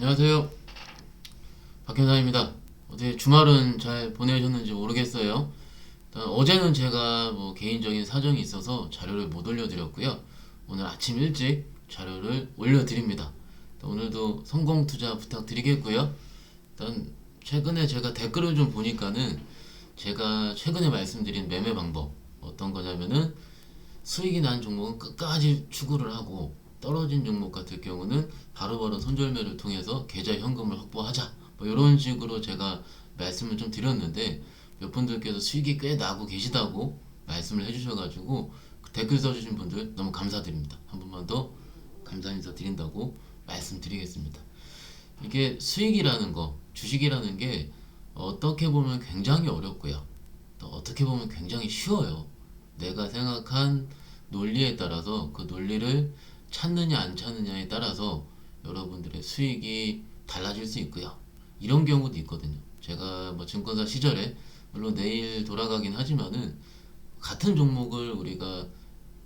안녕하세요. 박현상입니다. 어제 주말은 잘 보내셨는지 모르겠어요. 어제는 제가 뭐 개인적인 사정이 있어서 자료를 못 올려드렸고요. 오늘 아침 일찍 자료를 올려드립니다. 오늘도 성공 투자 부탁드리겠고요. 일단 최근에 제가 댓글을 좀 보니까는 제가 최근에 말씀드린 매매 방법 어떤 거냐면은 수익이 난 종목은 끝까지 추구를 하고 떨어진 종목 같은 경우는 바로바로 손절매를 통해서 계좌 현금을 확보하자. 뭐 이런 식으로 제가 말씀을 좀 드렸는데 몇 분들께서 수익이 꽤 나고 계시다고 말씀을 해주셔가지고 그 댓글 써주신 분들 너무 감사드립니다. 한 번만 더 감사 인사 드린다고 말씀드리겠습니다. 이게 수익이라는 거 주식이라는 게 어떻게 보면 굉장히 어렵고요. 또 어떻게 보면 굉장히 쉬워요. 내가 생각한 논리에 따라서 그 논리를 찾느냐 안 찾느냐에 따라서 여러분들의 수익이 달라질 수 있고요. 이런 경우도 있거든요. 제가 뭐 증권사 시절에 물론 내일 돌아가긴 하지만은 같은 종목을 우리가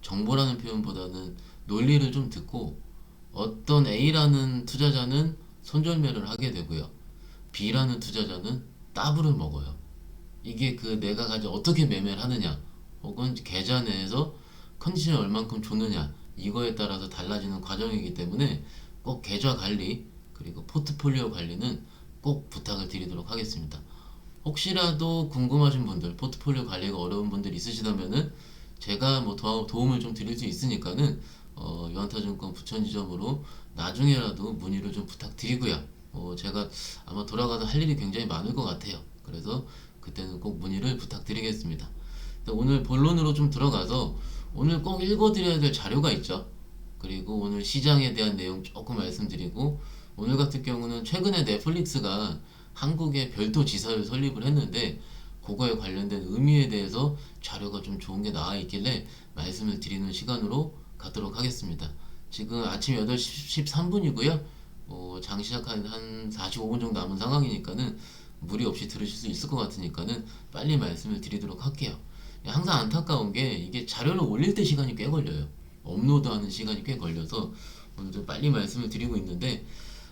정보라는 표현보다는 논리를 좀 듣고 어떤 A라는 투자자는 손절매를 하게 되고요. B라는 투자자는 따블을 먹어요. 이게 그 내가 가져 어떻게 매매를 하느냐 혹은 계좌 내에서 컨디션을 얼만큼 줬느냐 이거에 따라서 달라지는 과정이기 때문에 꼭 계좌 관리 그리고 포트폴리오 관리는 꼭 부탁을 드리도록 하겠습니다. 혹시라도 궁금하신 분들 포트폴리오 관리가 어려운 분들 있으시다면은 제가 뭐 도, 도움을 좀 드릴 수 있으니까는 어, 유한타증권 부천지점으로 나중에라도 문의를 좀 부탁드리고요. 어, 제가 아마 돌아가서 할 일이 굉장히 많을 것 같아요. 그래서 그때는 꼭 문의를 부탁드리겠습니다. 오늘 본론으로 좀 들어가서 오늘 꼭 읽어드려야 될 자료가 있죠. 그리고 오늘 시장에 대한 내용 조금 말씀드리고 오늘 같은 경우는 최근에 넷플릭스가 한국에 별도 지사를 설립을 했는데 그거에 관련된 의미에 대해서 자료가 좀 좋은 게 나와 있길래 말씀을 드리는 시간으로 갖도록 하겠습니다. 지금 아침 8시 13분이고요. 어, 장 시작한 한 45분 정도 남은 상황이니까는 무리 없이 들으실 수 있을 것 같으니까는 빨리 말씀을 드리도록 할게요. 항상 안타까운 게 이게 자료를 올릴 때 시간이 꽤 걸려요. 업로드하는 시간이 꽤 걸려서 오늘 좀 빨리 말씀을 드리고 있는데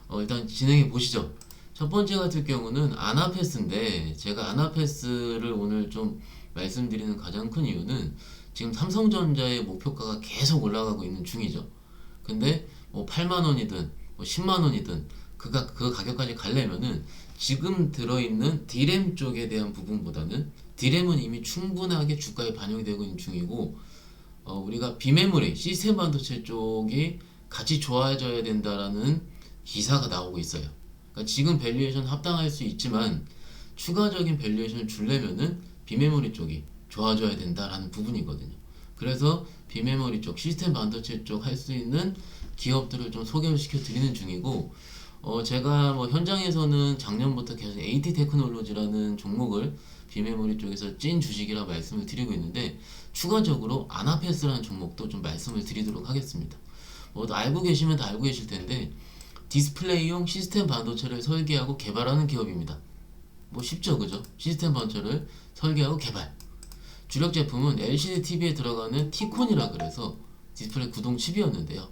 어, 일단 진행해 보시죠. 첫 번째 같은 경우는 아나패스인데 제가 아나패스를 오늘 좀 말씀드리는 가장 큰 이유는 지금 삼성전자의 목표가가 계속 올라가고 있는 중이죠. 근데 뭐 8만 원이든 뭐 10만 원이든 그가 그 가격까지 가려면은 지금 들어있는 디램 쪽에 대한 부분보다는 디램은 이미 충분하게 주가에 반영이 되고 있는 중이고 어, 우리가 비메모리 시스템 반도체 쪽이 같이 좋아져야 된다라는 기사가 나오고 있어요. 그러니까 지금 밸류에이션 합당할 수 있지만 추가적인 밸류에이션을 주려면은 비메모리 쪽이 좋아져야 된다라는 부분이거든요. 그래서 비메모리 쪽 시스템 반도체 쪽 할 수 있는 기업들을 좀 소개를 시켜 드리는 중이고 어, 제가 뭐 현장에서는 작년부터 계속 AT 테크놀로지라는 종목을 비메모리 쪽에서 찐 주식이라 말씀을 드리고 있는데 추가적으로 아나패스라는 종목도 좀 말씀을 드리도록 하겠습니다. 뭐 알고 계시면 다 알고 계실 텐데 디스플레이용 시스템 반도체를 설계하고 개발하는 기업입니다. 뭐 쉽죠, 그죠? 시스템 반도체를 설계하고 개발. 주력 제품은 LCD TV에 들어가는 티콘이라 그래서 디스플레이 구동 칩이었는데요.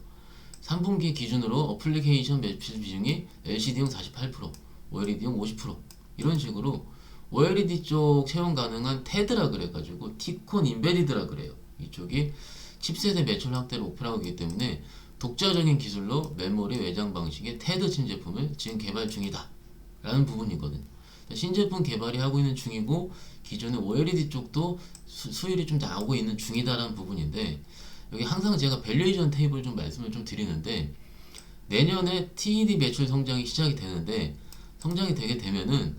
3분기 기준으로 어플리케이션 매출 비중이 LCD용 48%, OLED용 50% 이런 식으로 OLED 쪽 채용 가능한 테드라 그래가지고 티콘 인베리드라 그래요. 이쪽이 칩셋의 매출 확대를 목표로 하기 때문에 독자적인 기술로 메모리 외장 방식의 테드 신제품을 지금 개발 중이다. 라는 부분이거든요. 신제품 개발이 하고 있는 중이고 기존의 OLED 쪽도 수,율이좀 나오고 있는 중이다라는 부분인데 여기 항상 제가 밸류에이션 테이블 좀 말씀을 좀 드리는데 내년에 TED 매출 성장이 시작이 되는데 성장이 되게 되면은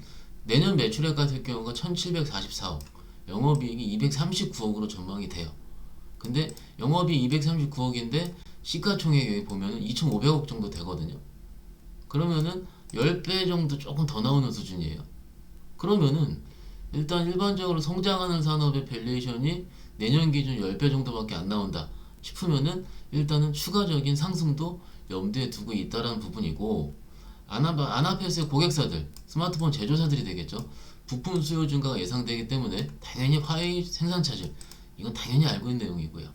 내년 매출액 같은 경우가 1744억 영업이익이 239억으로 전망이 돼요. 근데 영업이 239억인데 시가총액 보면은 2,500억 정도 되거든요. 그러면은 10배 정도 조금 더 나오는 수준이에요. 그러면은 일단 일반적으로 성장하는 산업의 밸류에이션이 내년 기준 10배 정도밖에 안 나온다 싶으면은 일단은 추가적인 상승도 염두에 두고 있다라는 부분이고 아나, 아나페스의 고객사들 스마트폰 제조사들이 되겠죠 부품 수요 증가가 예상되기 때문에 당연히 화웨이 생산 차질 이건 당연히 알고 있는 내용이고요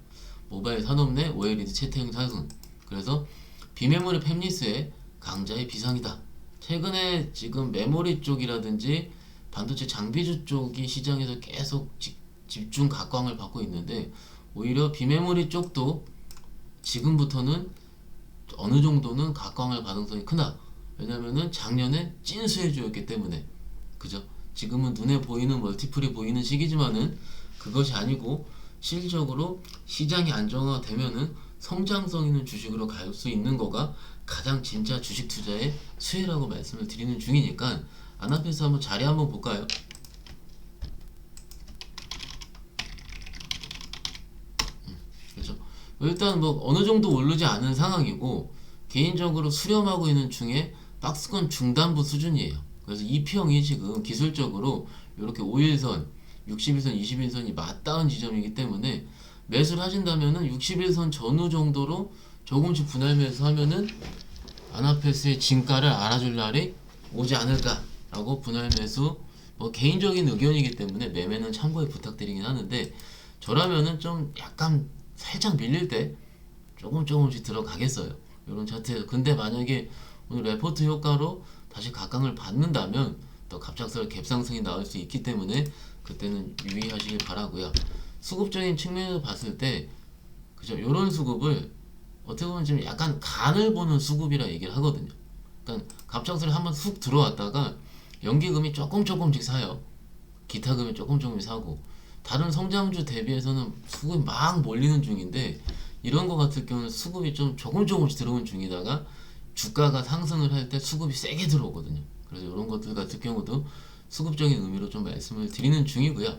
모바일 산업 내 OLED 채택 상승 그래서 비메모리 팹리스의 강자의 비상이다. 최근에 지금 메모리 쪽이라든지 반도체 장비주 쪽이 시장에서 계속 지- 집중 각광을 받고 있는데 오히려 비메모리 쪽도 지금부터는 어느 정도는 각광할 가능성이 크다. 왜냐면은 작년에 찐 수혜주였기 때문에 그죠? 지금은 눈에 보이는 멀티플이 보이는 시기지만은 그것이 아니고 실질적으로 시장이 안정화되면은 성장성 있는 주식으로 갈 수 있는 거가 가장 진짜 주식 투자의 수혜라고 말씀을 드리는 중이니까 안앞에서 한번 자리 한번 볼까요? 음, 그죠? 일단 뭐 어느 정도 오르지 않은 상황이고 개인적으로 수렴하고 있는 중에 박스권 중단부 수준이에요. 그래서 이평이 지금 기술적으로 이렇게 5일선, 60일선, 20일선이 맞닿은 지점이기 때문에 매수를 하신다면은 60일선 전후 정도로 조금씩 분할 매수하면은 아나페스의 진가를 알아줄 날이 오지 않을까라고 분할 매수 뭐 개인적인 의견이기 때문에 매매는 참고에 부탁드리긴 하는데 저라면은 좀 약간 살짝 밀릴 때 조금 조금씩 들어가겠어요. 이런 차트에서 근데 만약에 오늘 레포트 효과로 다시 각광을 받는다면 또 갑작스레 갭상승이 나올 수 있기 때문에 그때는 유의하시길 바라고요. 수급적인 측면에서 봤을 때 그죠? 이런 수급을 어떻게 보면 지금 약간 간을 보는 수급이라 얘기를 하거든요. 그러니까 갑작스레 한번 쑥 들어왔다가 연기금이 조금 조금씩 사요. 기타금이 조금 조금 사고 다른 성장주 대비해서는 수급이 막 몰리는 중인데 이런 거 같은 경우는 수급이 좀 조금 조금씩 들어온 중이다가 주가가 상승을 할 때 수급이 세게 들어오거든요. 그래서 이런 것들 같은 경우도 수급적인 의미로 좀 말씀을 드리는 중이고요.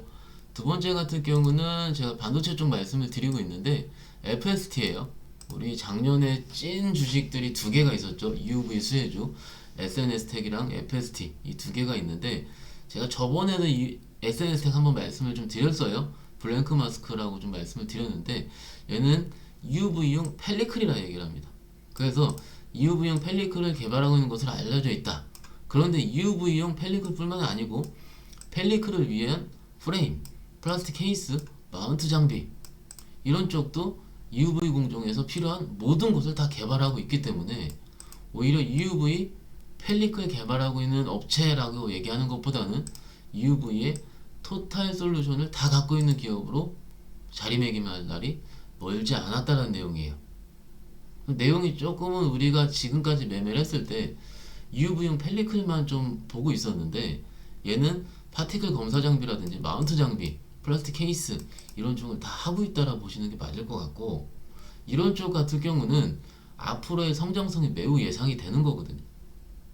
두 번째 같은 경우는 제가 반도체 쪽 말씀을 드리고 있는데 FST예요. 우리 작년에 찐 주식들이 두 개가 있었죠. EUV 수혜주, SNS텍이랑 FST 이 두 개가 있는데 제가 저번에는 이 SNS텍 한번 말씀을 좀 드렸어요. 블랭크 마스크라고 좀 말씀을 드렸는데 얘는 EUV용 펠리클이라 얘기를 합니다. 그래서 EUV용 펠리클을 개발하고 있는 것으로 알려져 있다. 그런데 EUV용 펠리클뿐만 아니고 펠리클을 위한 프레임, 플라스틱 케이스, 마운트 장비 이런 쪽도 EUV 공정에서 필요한 모든 것을 다 개발하고 있기 때문에 오히려 EUV 펠리클 개발하고 있는 업체라고 얘기하는 것보다는 EUV의 토탈 솔루션을 다 갖고 있는 기업으로 자리매김할 날이 멀지 않았다는 내용이에요. 그 내용이 조금은 우리가 지금까지 매매를 했을 때 UV용 펠리클만 좀 보고 있었는데 얘는 파티클 검사 장비라든지 마운트 장비, 플라스틱 케이스 이런 쪽을 다 하고 있다라 보시는 게 맞을 것 같고 이런 쪽 같은 경우는 앞으로의 성장성이 매우 예상이 되는 거거든요.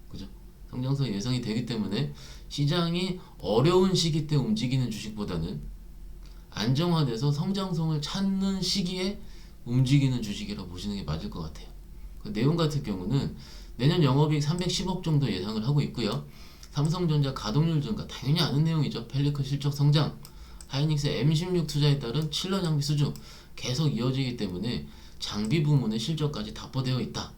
그죠? 성장성이 예상이 되기 때문에 시장이 어려운 시기 때 움직이는 주식보다는 안정화돼서 성장성을 찾는 시기에 움직이는 주식이라고 보시는 게 맞을 것 같아요. 그 내용 같은 경우는 내년 영업이익 310억 정도 예상을 하고 있고요. 삼성전자 가동률 증가 당연히 아는 내용이죠. 펠리클 실적 성장, 하이닉스 M16 투자에 따른 칠러 장비 수주 계속 이어지기 때문에 장비 부문의 실적까지 답보되어 있다.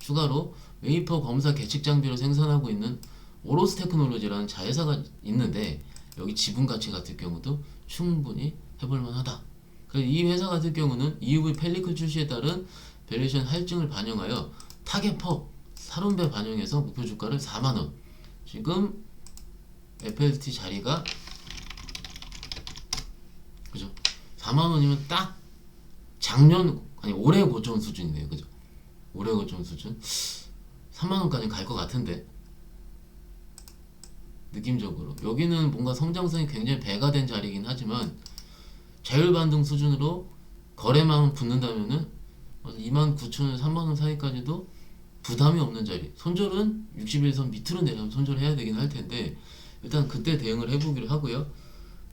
추가로 웨이퍼 검사 계측 장비를 생산하고 있는 오로스 테크놀로지라는 자회사가 있는데 여기 지분 가치 같은 경우도 충분히 해볼 만하다. 이 회사 같은 경우는 EUV 펠리클 출시에 따른 밸류에이션 할증을 반영하여 타겟퍼 사론배 반영해서 목표 주가를 4만 원. 지금 FLT 자리가 그죠? 4만 원이면 딱 작년 아니 올해 고점 수준이네요. 그죠? 올해 고점 수준 3만 원까지 갈 것 같은데 느낌적으로 여기는 뭔가 성장성이 굉장히 배가 된 자리이긴 하지만 자율 반등 수준으로 거래만 붙는다면은 2만 9천 3만 원 사이까지도 부담이 없는 자리. 손절은 61선 밑으로 내려면 손절해야 되긴 할 텐데 일단 그때 대응을 해보기로 하고요.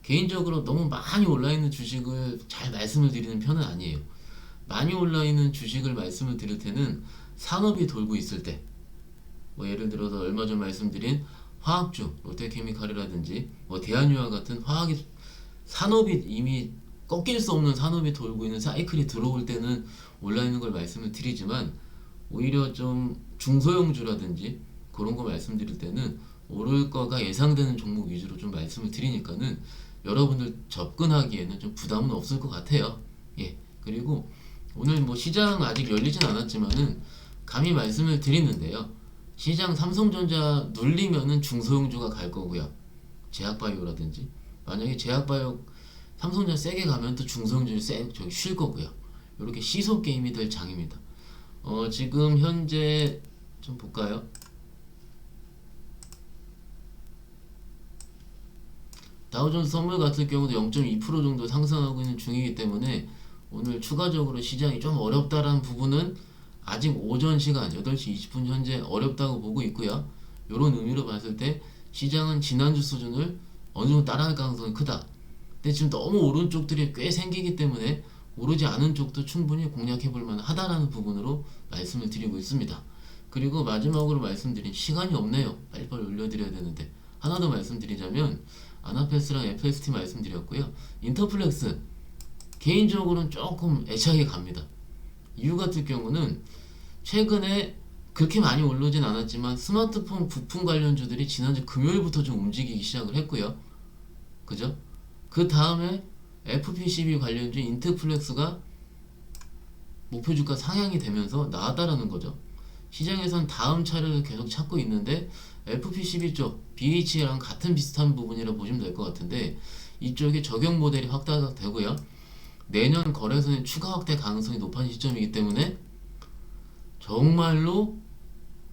개인적으로 너무 많이 올라 있는 주식을 잘 말씀을 드리는 편은 아니에요. 많이 올라 있는 주식을 말씀을 드릴 때는 산업이 돌고 있을 때, 뭐 예를 들어서 얼마 전 말씀드린 화학주, 롯데케미칼이라든지 뭐 대한유화 같은 화학이 산업이 이미 꺾일 수 없는 산업이 돌고 있는 사이클이 들어올 때는 올라 있는 걸 말씀을 드리지만 오히려 좀 중소형주라든지 그런 거 말씀드릴 때는 오를 거가 예상되는 종목 위주로 좀 말씀을 드리니까는 여러분들 접근하기에는 좀 부담은 없을 것 같아요. 예. 그리고 오늘 뭐 시장 아직 열리진 않았지만은 감히 말씀을 드리는데요. 시장 삼성전자 눌리면은 중소형주가 갈 거고요. 제약바이오라든지 만약에 제약바이오 삼성전자 세게 가면 또 중소형주 세 저기 쉴 거고요. 이렇게 시소 게임이 될 장입니다. 어 지금 현재 좀 볼까요? 다우존스 선물 같은 경우도 0.2% 정도 상승하고 있는 중이기 때문에 오늘 추가적으로 시장이 좀 어렵다라는 부분은 아직 오전 시간 8시 20분 현재 어렵다고 보고 있고요. 이런 의미로 봤을 때 시장은 지난주 수준을 어느 정도 따라갈 가능성이 크다. 근데 지금 너무 오른 쪽들이 꽤 생기기 때문에 오르지 않은 쪽도 충분히 공략해 볼 만하다라는 부분으로 말씀을 드리고 있습니다. 그리고 마지막으로 말씀드린 시간이 없네요. 빨리빨리 올려드려야 되는데 하나 더 말씀드리자면 아나페스랑 FST 말씀드렸고요. 인터플렉스 개인적으로는 조금 애착이 갑니다. 이유 같은 경우는 최근에 그렇게 많이 오르진 않았지만 스마트폰 부품 관련주들이 지난주 금요일부터 좀 움직이기 시작을 했고요. 그죠? 그 다음에 FPCB 관련주 인터플렉스가 목표 주가 상향이 되면서 나왔다라는 거죠. 시장에선 다음 차를 계속 찾고 있는데 FPCB 쪽 BH랑 같은 비슷한 부분이라 보시면 될 것 같은데 이쪽에 적용 모델이 확대가 되고요. 내년 거래선의 추가 확대 가능성이 높은 시점이기 때문에 정말로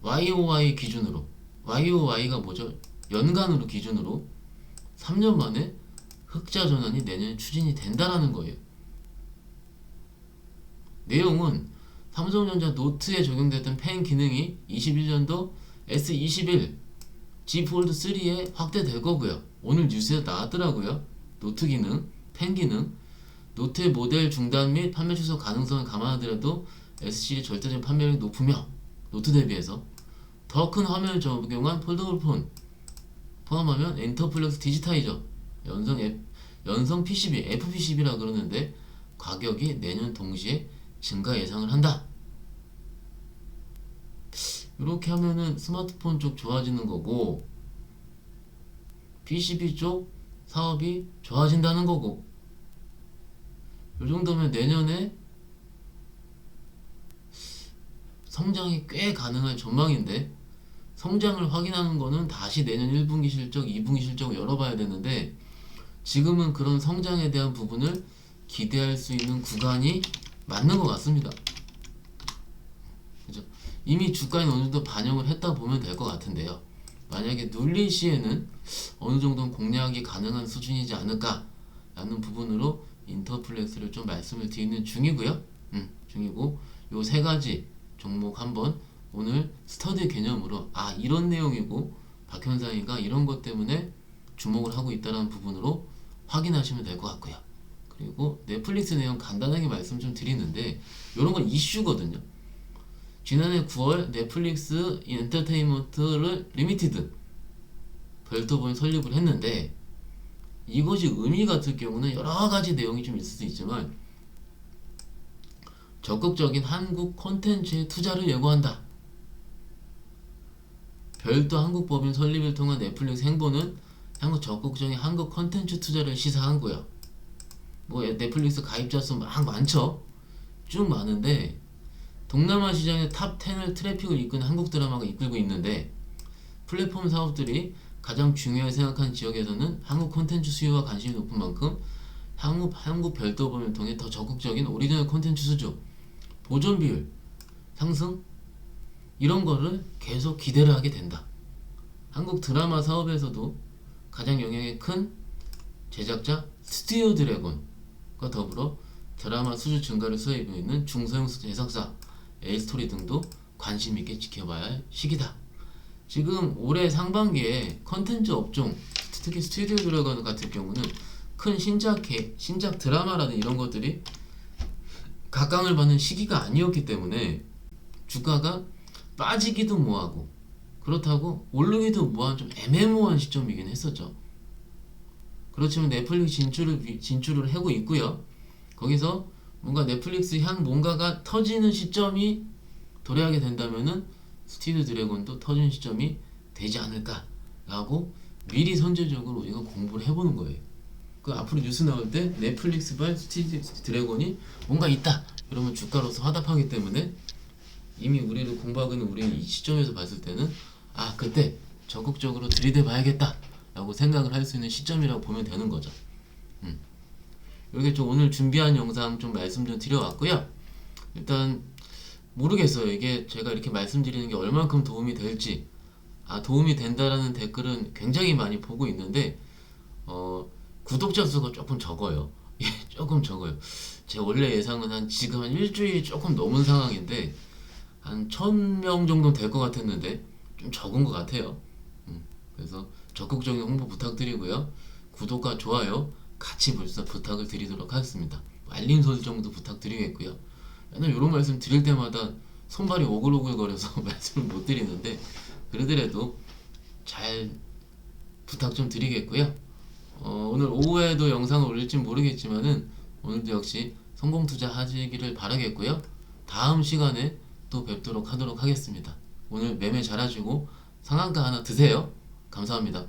YOY 기준으로 YOY가 뭐죠? 연간으로 기준으로 3년 만에 흑자 전환이 내년에 추진이 된다라는 거예요. 내용은 삼성전자 노트에 적용됐던 펜 기능이 21년도 S21 G 폴드 3에 확대될 거고요. 오늘 뉴스에 나왔더라고요. 노트 기능, 펜 기능, 노트의 모델 중단 및 판매 취소 가능성을 감안하더라도 S7의 절대적인 판매력이 높으며 노트 대비해서 더 큰 화면을 적용한 폴더블 폰 포함하면 엔터플렉스 디지타이저 연성 앱, 연성 PCB, FPCB라 그러는데 가격이 내년 동시에 증가 예상을 한다. 이렇게 하면은 스마트폰 쪽 좋아지는 거고 PCB 쪽 사업이 좋아진다는 거고 이 정도면 내년에 성장이 꽤 가능할 전망인데 성장을 확인하는 거는 다시 내년 1분기 실적, 2분기 실적을 열어봐야 되는데 지금은 그런 성장에 대한 부분을 기대할 수 있는 구간이 맞는 것 같습니다. 그죠? 이미 주가에 어느 정도 반영을 했다 보면 될 것 같은데요. 만약에 눌릴 시에는 어느 정도는 공략이 가능한 수준이지 않을까라는 부분으로 인터플렉스를 좀 말씀을 드리는 중이고요. 음, 중이고 요 세 가지 종목 한번 오늘 스터디 개념으로 아 이런 내용이고 박현상이가 이런 것 때문에 주목을 하고 있다는 부분으로 확인하시면 될 것 같고요. 그리고 넷플릭스 내용 간단하게 말씀 좀 드리는데 이런 건 이슈거든요. 지난해 9월 넷플릭스 엔터테인먼트를 리미티드 별도본 설립을 했는데 이것이 의미 같을 경우는 여러 가지 내용이 좀 있을 수 있지만 적극적인 한국 콘텐츠에 투자를 예고한다. 별도 한국 법인 설립을 통한 넷플릭스 행보는 한국 적극적인 한국 콘텐츠 투자를 시사한고요. 뭐 넷플릭스 가입자 수 막 많죠. 쭉 많은데 동남아 시장의 탑 10을 트래픽을 이끄는 한국 드라마가 이끌고 있는데 플랫폼 사업들이 가장 중요하게 생각하는 지역에서는 한국 콘텐츠 수요와 관심이 높은 만큼 한국, 한국 별도범을 통해 더 적극적인 오리지널 콘텐츠 수주, 보존 비율 상승 이런 거를 계속 기대를 하게 된다. 한국 드라마 사업에서도 가장 영향이 큰 제작자 스튜디오 드래곤과 더불어 드라마 수주 증가를 수행하고 있는 중소형 제작사 에이스토리 등도 관심 있게 지켜봐야 할 시기다. 지금 올해 상반기에 컨텐츠 업종, 특히 스튜디오 드래곤 같은 경우는 큰 신작 개, 신작 드라마라든 이런 것들이 각광을 받는 시기가 아니었기 때문에 주가가 빠지기도 뭐하고 그렇다고 오르기도 뭐한 좀 애매모호한 시점이긴 했었죠. 그렇지만 넷플릭스 진출을 위- 진출을 하고 있고요. 거기서 뭔가 넷플릭스 향 뭔가가 터지는 시점이 도래하게 된다면은 스티드 드래곤도 터지는 시점이 되지 않을까라고 미리 선제적으로 우리가 공부를 해보는 거예요. 그 앞으로 뉴스 나올 때 넷플릭스발 스티드 드래곤이 뭔가 있다. 그러면 주가로서 화답하기 때문에 이미 우리를 공부하고 있는 우리는 이 시점에서 봤을 때는 아 그때 적극적으로 들이대 봐야겠다라고 생각을 할 수 있는 시점이라고 보면 되는 거죠. 음. 이렇게 좀 오늘 준비한 영상 좀 말씀 좀 드려왔고요. 일단 모르겠어요. 이게 제가 이렇게 말씀드리는 게 얼만큼 도움이 될지 아 도움이 된다라는 댓글은 굉장히 많이 보고 있는데 어 구독자 수가 조금 적어요. 예, 조금 적어요. 제 원래 예상은 한 지금 한 일주일이 조금 넘은 상황인데 한천명 정도 될 것 같았는데 좀 적은 것 같아요. 음, 그래서 적극적인 홍보 부탁드리고요. 구독과 좋아요 같이 불사 부탁을 드리도록 하겠습니다. 알림 설정도 부탁드리겠고요. 맨날 이런 말씀 드릴 때마다 손발이 오글오글 거려서 말씀을 못 드리는데 그러더라도 잘 부탁 좀 드리겠고요. 어, 오늘 오후에도 영상을 올릴지 모르겠지만은 오늘도 역시 성공 투자 하시기를 바라겠고요. 다음 시간에 또 뵙도록 하도록 하겠습니다. 오늘 매매 잘하시고 상한가 하나 드세요. 감사합니다.